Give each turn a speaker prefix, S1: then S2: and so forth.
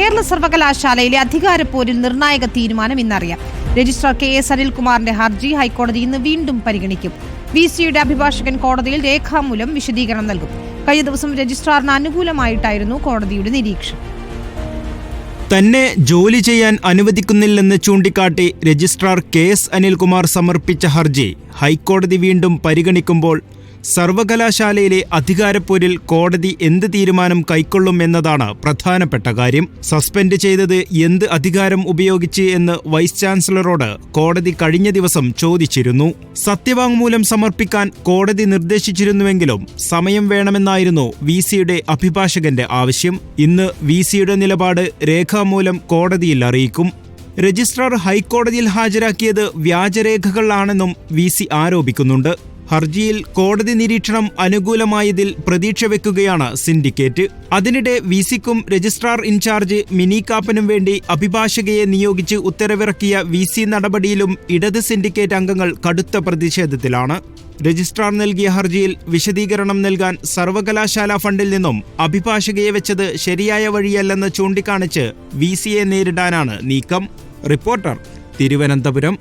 S1: കേരള സർവകലാശാലയിലെ അധികാരപ്പോരിൽ നിർണായക തീരുമാനം ഇന്നറിയാം. രജിസ്ട്രാർ കെ എസ് അനിൽകുമാറിന്റെ ഹർജി ഹൈക്കോടതി ഇന്ന് വീണ്ടും പരിഗണിക്കും. വി സിയുടെ അഭിഭാഷകൻ കോടതിയിൽ രേഖാമൂലം വിശദീകരണം നൽകും. കഴിഞ്ഞ ദിവസം രജിസ്ട്രാറിന് അനുകൂലമായിട്ടായിരുന്നു കോടതിയുടെ നിരീക്ഷണം.
S2: തന്നെ ജോലി ചെയ്യാൻ അനുവദിക്കുന്നില്ലെന്ന് ചൂണ്ടിക്കാട്ടി രജിസ്ട്രാർ കെ എസ് അനിൽകുമാർ സമർപ്പിച്ച ഹർജി ഹൈക്കോടതി വീണ്ടും പരിഗണിക്കുമ്പോൾ സർവകലാശാലയിലെ അധികാരപ്പോരിൽ കോടതി എന്ത് തീരുമാനം കൈക്കൊള്ളും എന്നതാണ് പ്രധാനപ്പെട്ട കാര്യം. സസ്പെൻഡ് ചെയ്തത് എന്ത് അധികാരം ഉപയോഗിച്ച് എന്ന് വൈസ് ചാൻസലറോട് കോടതി കഴിഞ്ഞ ദിവസം ചോദിച്ചിരുന്നു. സത്യവാങ്മൂലം സമർപ്പിക്കാൻ കോടതി നിർദ്ദേശിച്ചിരുന്നുവെങ്കിലും സമയം വേണമെന്നായിരുന്നു വി സിയുടെ അഭിഭാഷകന്റെ ആവശ്യം. ഇന്ന് വി സിയുടെ നിലപാട് രേഖാമൂലം കോടതിയിൽ അറിയിക്കും. രജിസ്ട്രാർ ഹൈക്കോടതിയിൽ ഹാജരാക്കിയത് വ്യാജരേഖകളാണെന്നും വി സി ആരോപിക്കുന്നുണ്ട്. ഹർജിയിൽ കോടതി നിരീക്ഷണം അനുകൂലമായതിൽ പ്രതീക്ഷ വെക്കുകയാണ് സിൻഡിക്കേറ്റ്. അതിനിടെ വിസിക്കും രജിസ്ട്രാർ ഇൻചാർജ് മിനി കാപ്പനും വേണ്ടി അഭിഭാഷകയെ നിയോഗിച്ച് ഉത്തരവിറക്കിയ വി സി നടപടിയിലും ഇടത് സിൻഡിക്കേറ്റ് അംഗങ്ങൾ കടുത്ത പ്രതിഷേധത്തിലാണ്. രജിസ്ട്രാർ നൽകിയ ഹർജിയിൽ വിശദീകരണം നൽകാൻ സർവകലാശാല ഫണ്ടിൽ നിന്നും അഭിഭാഷകയെ വെച്ചത് ശരിയായ വഴിയല്ലെന്ന് ചൂണ്ടിക്കാണിച്ച് വി സിയെ നേരിടാനാണ് നീക്കം. റിപ്പോർട്ടർ തിരുവനന്തപുരം.